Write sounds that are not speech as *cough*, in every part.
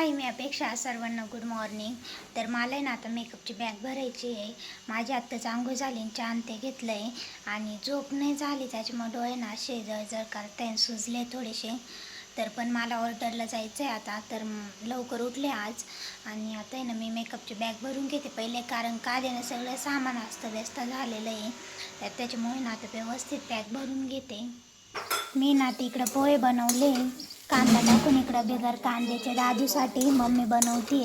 हाय मी अपेक्षा सर्वांना good morning तर मला आहे ना आता मेकअपची बॅग भरायची आहे. माझी आत्ताच आंघोळ झाली आणि छान ते घेतलं आहे आणि झोप नाही झाली त्याच्यामुळे डोळे ना असे जळजळ करताय सुजले थोडेसे. तर पण मला ऑर्डरला जायचं आहे आता. तर लवकर उठले आज. आणि आता आहे ना मी मेकअपची बॅग भरून घेते. पहिले कारण का देणं सगळं सामान असतं व्यस्त झालेलं आहे. तर त्याच्यामुळे ना आता व्यवस्थित बॅग भरून घेते. मी ना तिकडं पोहे बनवले. कांदा टाकून इकडं बिगर कांद्याच्या दादूसाठी मम्मी बनवते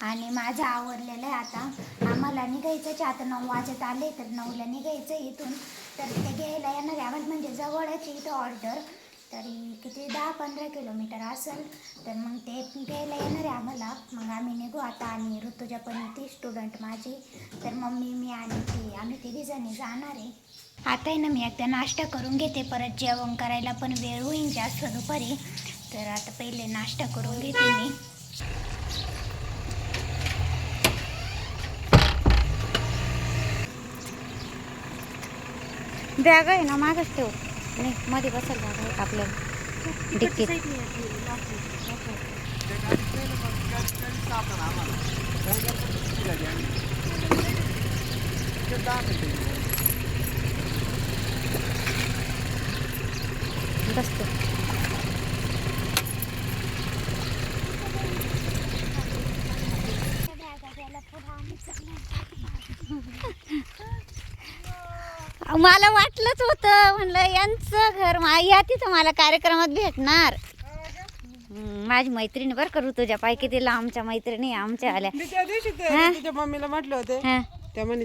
आणि माझं आवडलेलं आहे आता. आम्हाला निघायचं आहे. आता नऊ वाजत आले तर नऊला निघायचं आहे इथून. तर ते घ्यायला येणार आहे आम्हाला म्हणजे जवळच आहे इथं ऑर्डर तरी किती दहा पंधरा किलोमीटर असेल. तर मग ते घ्यायला येणार आहे आम्हाला. मग आम्ही निघू आता आणि ऋतुजा पण ती स्टुडंट माझी. तर मम्मी मी आणि ती आम्ही तिघीजणी जाणार आहे. आता आहे ना मी एकदा नाश्ता करून घेते परत जेवण करायला पण वेळ होईल जास्त दुपारी. तर आता पहिले नाश्ता करून घेते मी. बॅग आहे ना मागच ठेव. नाही मध्ये बसेल बॅग आहे आपल्याला डिक्कीत बसतो मला वाटलंच होतं म्हणलं यांचं घर मा- या तिथं मला कार्यक्रमात भेटणार माझी मैत्रिणी बरं करू तुझ्या पाय किती लांबच्या मैत्रिणी आमच्या आल्या मी त्या दिवशी ते हा? तुझ्या मम्मीला म्हटलं होते हा. त्या म्हणे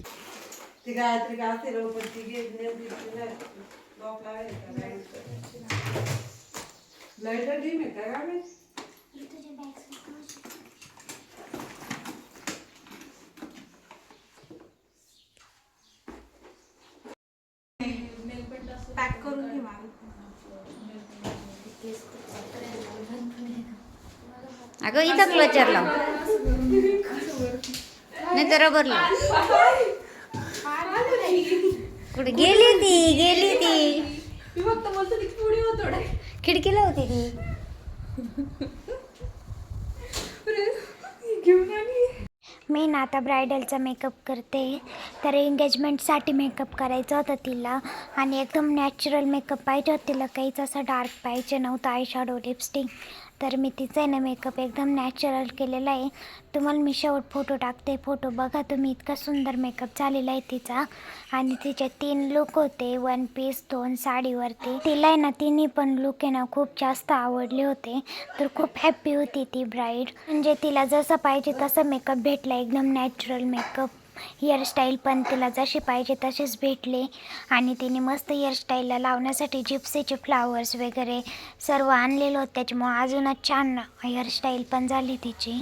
ती गायत्री ती नाही, ती लावायला का? काय? अगं इथं क्लचर लाव. नाही तर रबर लाव. कुठे गेली ती गेली ती. खिडकीला होती ती. मी ना आता ब्रायडलचा मेकअप करते. तर एंगेजमेंटसाठी मेकअप करायचा होता तिला. आणि एकदम नॅचरल मेकअप पाहिजे होता तिला. काहीच असं डार्क पाहिजे नव्हतं आय शॅडो लिपस्टिक तर मी तिचा आहे ना मेकअप एकदम नॅचरल केलेला आहे. तुम्हाला मी शेवट फोटो टाकते. फोटो बघा तुम्ही इतका सुंदर मेकअप झालेला आहे तिचा. आणि तिचे तीन लुक होते. वन पीस दोन साडीवरती. तिला आहे ना तिन्ही पण लुक आहे ना खूप जास्त आवडले होते. तर खूप हॅप्पी होती ती ब्राईड म्हणजे तिला जसं पाहिजे तसं मेकअप भेटला. एकदम नॅचरल मेकअप हेअरस्टाईल पण तिला जशी पाहिजे तसेच भेटले. आणि तिने मस्त हेअरस्टाईलला लावण्यासाठी जिप्सीचे फ्लावर्स वगैरे सर्व आणलेलं होतं. त्याच्यामुळे अजूनच छान हेअरस्टाईल पण झाली तिची.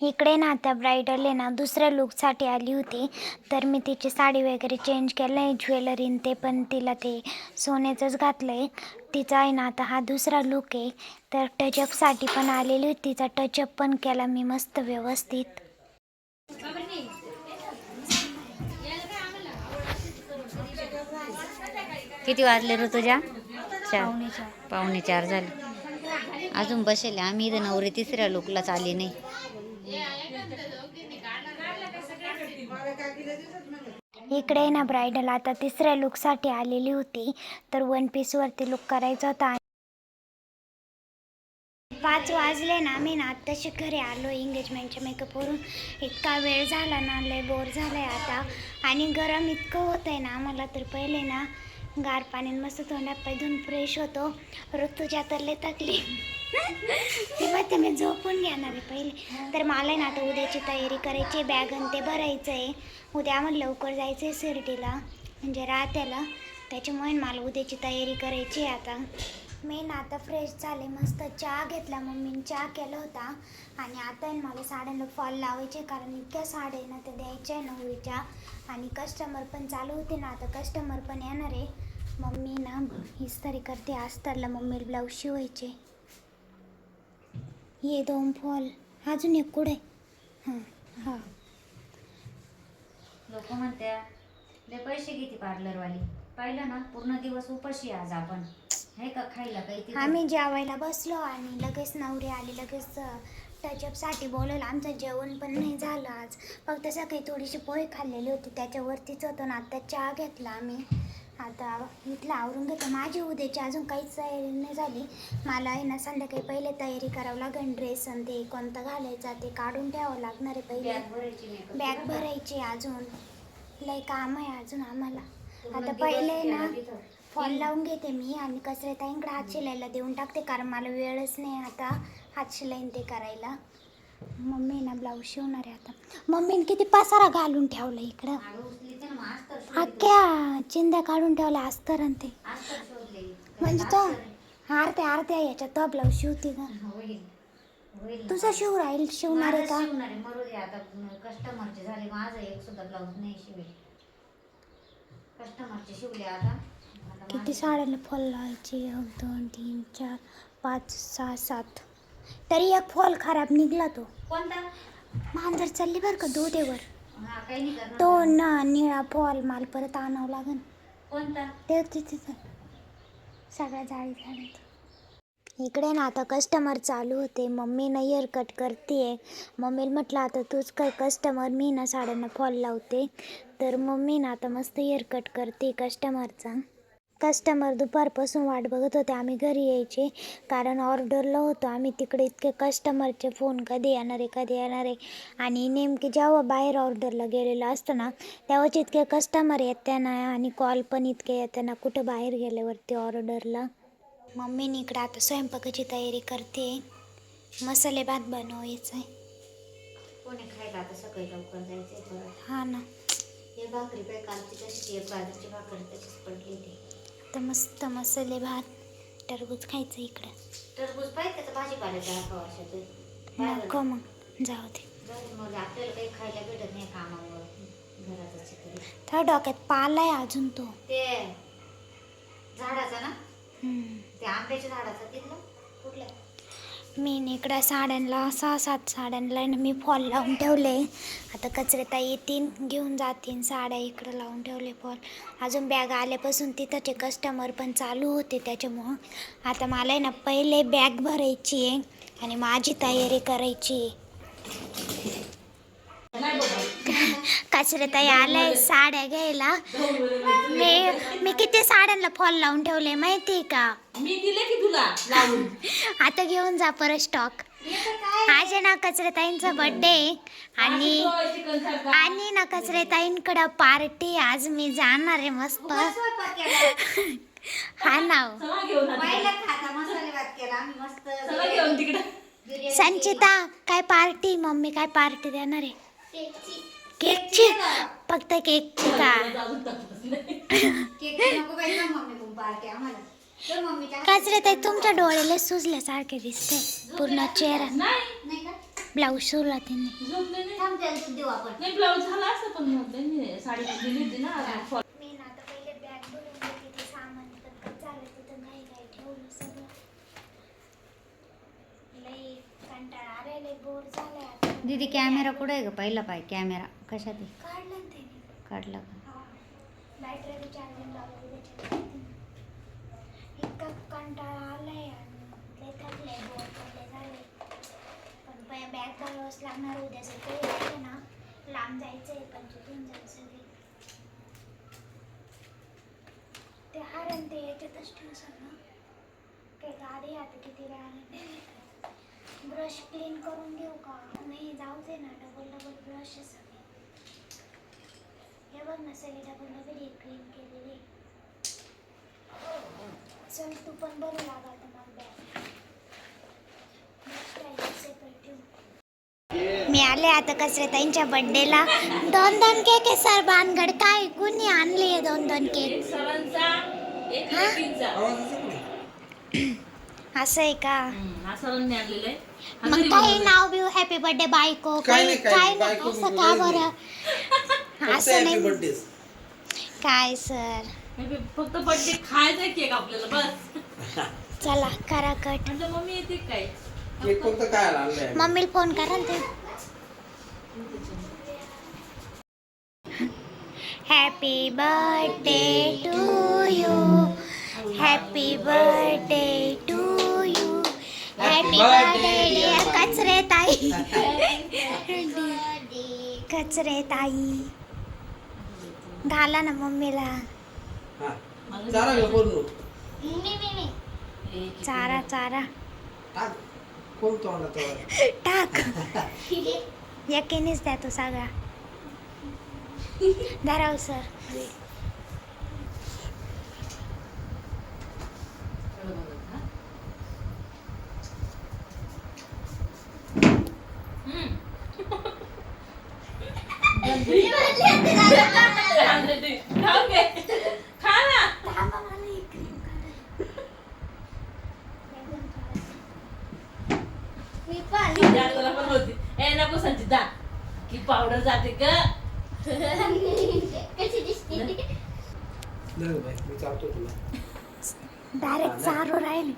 इकडे ना आता ब्रायडल आहे ना दुसऱ्या लुकसाठी आली होती. तर मी तिची साडी वगैरे चेंज केलं आहे ज्वेलरी ते पण तिला ते सोन्याचंच घातलं आहे तिचा आहे ना आता हा दुसरा लुक आहे. तर टचअपसाठी पण आलेली होती. तिचा टचअप पण केला मी मस्त व्यवस्थित. किती वाजले रे तुझ्या? चार. पावणे चार. झाले. अजून बसेल आम्ही इथं नवरी तिसऱ्या लोकलाच आली नाही. इकडे ना ब्रायडल आता तिसऱ्या लुकसाठी आलेली होती तर वन पीसवरती लुक करायचा होता पाच वाजले ना मी ना आत्ताशी घरी आलो एंगेजमेंटच्या मेकअपवरून इतका वेळ झाला ना लय बोर झालाय आता. आणि गरम इतकं होत आहे ना मला तर पहिले ना गार पाण्यात मस्त तोंडात पाय धुवून फ्रेश होतो. ऋतूच्या तर लय तकली तेव्हा ते मी झोपून घेणार आहे पहिले. तर मला ना आता उद्याची तयारी करायची बॅग आणि ते भरायचं आहे उद्या आम्हाला लवकर जायचं आहे शिर्डीला म्हणजे राहत्याला. त्याच्यामुळे मला उद्याची तयारी करायची आहे आता. मी ना आता फ्रेश झाले. मस्त चहा घेतला. मम्मीने चहा केला होता. आणि आता आहे ना मला साड्यांना फॉल लावायचे कारण इतक्या साड्या आहे ना ते द्यायच्या आहे ना होळीच्या आणि कस्टमर पण चालू होते ना. आता कस्टमर पण येणार आहे. मम्मी ना इस्तारी करते. अस्तरला मम्मीला ब्लाऊज शिवायचे. ये दोन फॉल अजून एक कुठे? हां हां. लोक म्हणत्या लय पैसे घेते पार्लरवाली पाहिलं ना पूर्ण दिवस उपाशी आज आपण. का खायला काही तिथं? आम्ही जेवायला बसलो आणि लगेच नवरी आली लगेच टचअपसाठी बोलवलं. आमचं जेवण पण नाही झालं आज. फक्त सकाळी थोडीशी पोहे खाल्लेली होती. त्याच्यावरतीच होतं ना. आता चहा घेतला आम्ही. आता इथलं आवरून घेतलं माझी उद्याची अजून काहीच तयारी नाही झाली. मला आहे ना संध्याकाळी पहिले तयारी करावं लागेल. ड्रेस आणि ते कोणतं घालायचा ते काढून ठेवावं लागणार आहे पहिले. बॅग भरायची. बॅग भरायची अजून. लय काम आहे अजून आम्हाला. आता पहिले ना. फॉल लावून घेते मी आणि कसरे ताईंकडे हात शिलायला देऊन टाकते कारण मला वेळच नाही आता हात शिलाईन ते करायला. मम्मी ना ब्लाऊज शिवणार आहे आता. मम्मीने किती पसारा घालून ठेवला इकडं. अख्ख्या चिंध्या काढून ठेवल्या अस्तर आणि ते. म्हणजे तो. अर्ध्या अर्ध्या याच्यात तो ब्लाऊज शिवते का तुझा शिव राहील शिवणार आहे का? कस्टमरचे झाले. माझं एक सुद्धा ब्लाऊज नाही शिवेल. कस्टमरचे शिवले आता. किती साड्याला फॉल लावायचे? एक दोन तीन चार पाच सहा सात. तरी एक फॉल खराब निघला तो. कोणता? मांजर चालली बरं का दोदेवर हा काही नाही करणार. तो ना निळा फॉल माल परत आणावं लागन. कोणता? ते तिथे सगळ्या जाळी झाल्यात. इकडे ना आता कस्टमर चालू होते. मम्मी ना इयर कट करते मम्मीला म्हटलं आता तूच काय कस्टमर मी ना साड्यांना फॉल लावते. तर मम्मी ना आता मस्त इयर कट करते कस्टमरचा कस्टमर दुपारपासून वाट बघत होते. आम्ही घरी यायचे. कारण ऑर्डरला होतो आम्ही. तिकडे इतके कस्टमरचे फोन कधी येणार आहे कधी येणार आहे. आणि नेमके जेव्हा बाहेर ऑर्डरला गेलेलं असतं ना तेव्हाच इतके कस्टमर येते ना आणि कॉल पण इतके येते ना. कुठं बाहेर गेल्यावरती ऑर्डरला मम्मीने इकडे आता स्वयंपाकाची तयारी करते. मसाले भात बनवायचं आहे कोणी खायला आता सकाळी लवकर जायचंय परत हा ना. हे भाकरी काय कालची तशीच एक बाजूची भाकरी तशीच पडली ती मस्त मसाले भात टरबूज खायचं इकडं. टरबूज पाहिजे तर वर्षात नको मग जाऊ दे. मग आपल्याला काही खायला भेटत नाही कामावर घरातच तरी तर डोक्यात पालाय अजून तो. ते झाडाचा ना? हम्म. ते आंब्याच्या झाडाचा तिथलं मी इकडं साड्यांना सहा सात साड्यांना ना मी फॉल लावून ठेवले. आता कचरेता येतील घेऊन जातील साड्या इकडं लावून ठेवले फॉल. अजून बॅग आल्यापासून तिथंचे कस्टमर पण चालू होते त्याच्यामुळं. आता मला आहे ना पहिले बॅग भरायची आहे आणि माझी तयारी करायची आहे. कचरेताई आलाय साड्या घ्यायला. मी मी किती साड्यांना फॉल लावून ठेवले माहिती आहे का? मी दिले की तुला लावून? *laughs* आता घेऊन जा परत स्टॉक आज आहे. ना कचरेताईंचा बर्थडे आणि आणि ना कचरेताईंकडं पार्टी आज मी जाणार आहे मस्त. *laughs* हा ना. चला घेऊन आता. पहिला खाता मसाले भात केला. आम्ही मस्त चला घेऊन तिकडे. बिर्याणी संचिता काय पार्टी मम्मी काय पार्टी देणार आहे? केकची? फक्त केकची का? तर मम्मीच्या कचरेताई तुमच्या डोळ्याला सुजल्यासारखे दिसते. पूर्ण चेहरा. ब्लाऊज शिवला त्यांनी. झोपले नाही थांब त्याला दूध देऊ आपण नाही ब्लाऊज झाला असं पण मग त्यांनी साडी दिली होती ना फॉल मी ना आता पहिले बॅग भरून घेते ते सामान कटकट झालं. दीदी कॅमेरा कुठे आहे ग? पहिला पाय कॅमेरा कशात आहे? काढलं ना का? बॅग भरावंच लागणार उद्या सकाळी ना. लांब जायचं आहे पण तिथून जायचं ते हार आणि ते याच्यातच ठेव सगळं काही गाडी आता किती वेळाने ब्रश क्लीन करून घेऊ का? नाही जाऊ दे ना डबल डबल ब्रश आहे सगळे. हे बघ ना सगळे डबल डबल हे क्लीन केलेले. चल तू पण बरं लागा ठेवू. मी आले आता कचरेताईंच्या बर्थडेला दोन दोन केक आहे सर भानगड. काय कुणी आणले दोन दोन केक हा? *clears throat* असं आहे का? हा सरांनी आणलेलं आहे. मग नाव बिव हॅपी बर्थडे बायको काय काही नाही, काय काय नाही, नाही बायको असं का बरं फक्त असं नाही। बर्थडे काय सर? फक्त बर्थडे खायचा केक आपल्याला बस। चला करा कट। मम्मी येते काय केक फक्त काय आणलंय मम्मीला फ़ोन करा ना ते happy birthday to you happy birthday happy birthday dear Kachare ताई कचरे ताई घाला ना मम्मीला. चारा पूर्ण चारा चारा. टाक. कोण टाक. *laughs* यकिनीच द्या तो सगळा. धराव सर एवढं बघत, हा? हम्म. आणलेली. खाऊन घे. खा ना. जा, तुला पण होती. ए, नको संचिता की पावडर जाते ग डायरेक्ट चारू राहील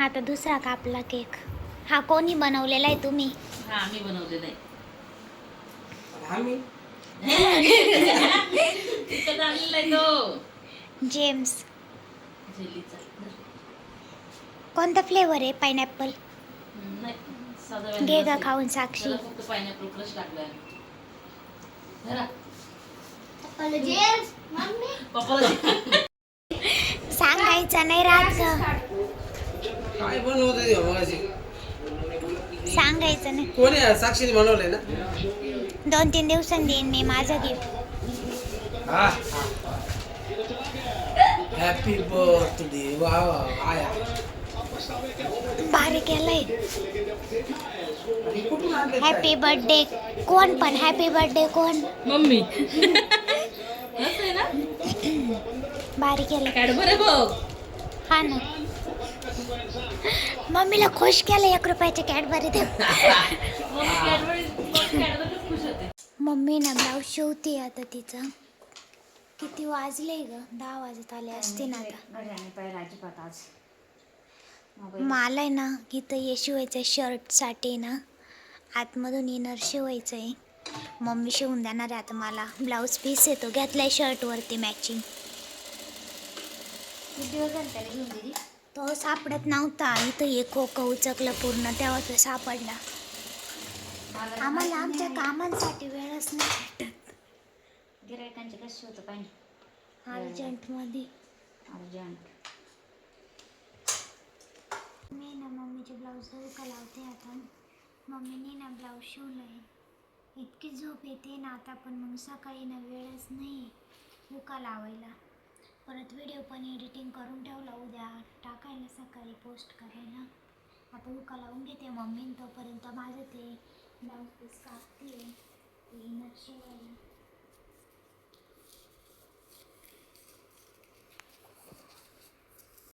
आता दुसरा कापला केक. हा कोणी बनवलेला आहे तुम्ही? हा मी बनवलेलं आहे. मी विकत आणलेला आहे तो. जेम्स. कोणता फ्लेवर आहे पायनॅपल? हम्म, नाही साधा घे vanilla गा. खाऊन साक्षी. त्याला फक्त पायनॅपल क्रश टाकलाय जरा पप्पाला सांगायचं नाही राहत ग. काय बनवत सांगायचं नाही कोणी? साक्षीने बनवलंय ना? दोन तीन दिवसांनी देईन मी माझं गिफ्ट हा. हॅपी बर्थडे वा वा आया. भारी केलंय. आणि कुठून आणले हॅपी बर्थडे कोण पण हॅपी बर्थडे कोण? मम्मी. ना *laughs* भारी केलं कॅडबर आहे बघ. हा ना. मम्मीला खुश केलं एक रुपयाचे कॅडबरी दे. मम्मी ना ब्लाऊज शिवते आता तिचं. किती वाजले ग? दहा वाजत आले असते ना आता. मला आहे ना इथं हे शिवायचं आहे शर्टसाठी ना आतमधून इनर शिवायचं आहे मम्मी शिवून देणार आहे आता मला. ब्लाऊज पीस येतो घेतलाय शर्टवरती मॅचिंग तो सापडत नव्हता. इथं हे खोकं उचकलं पूर्ण तेव्हा तो सापडला. आम्हाला आमच्या कामांसाठी वेळच नाही भेटत. गिरायकांचे कसे होतं पाहिजे अर्जंटमध्ये अर्जंट. मी ना मम्मीचे ब्लाऊज का लावते आता. मम्मीने ना ब्लाऊज शिवलं इतकी झोप येते ना आता पण मग सकाळी ना वेळच नाही उका लावायला. परत व्हिडिओ पण एडिटिंग करून ठेवला. उद्या टाकायला सकाळी पोस्ट करायला. आता उका लावून घेते मम्मीन तोपर्यंत माझं ते ब्लाऊज पीस कापते. इनर शिवायला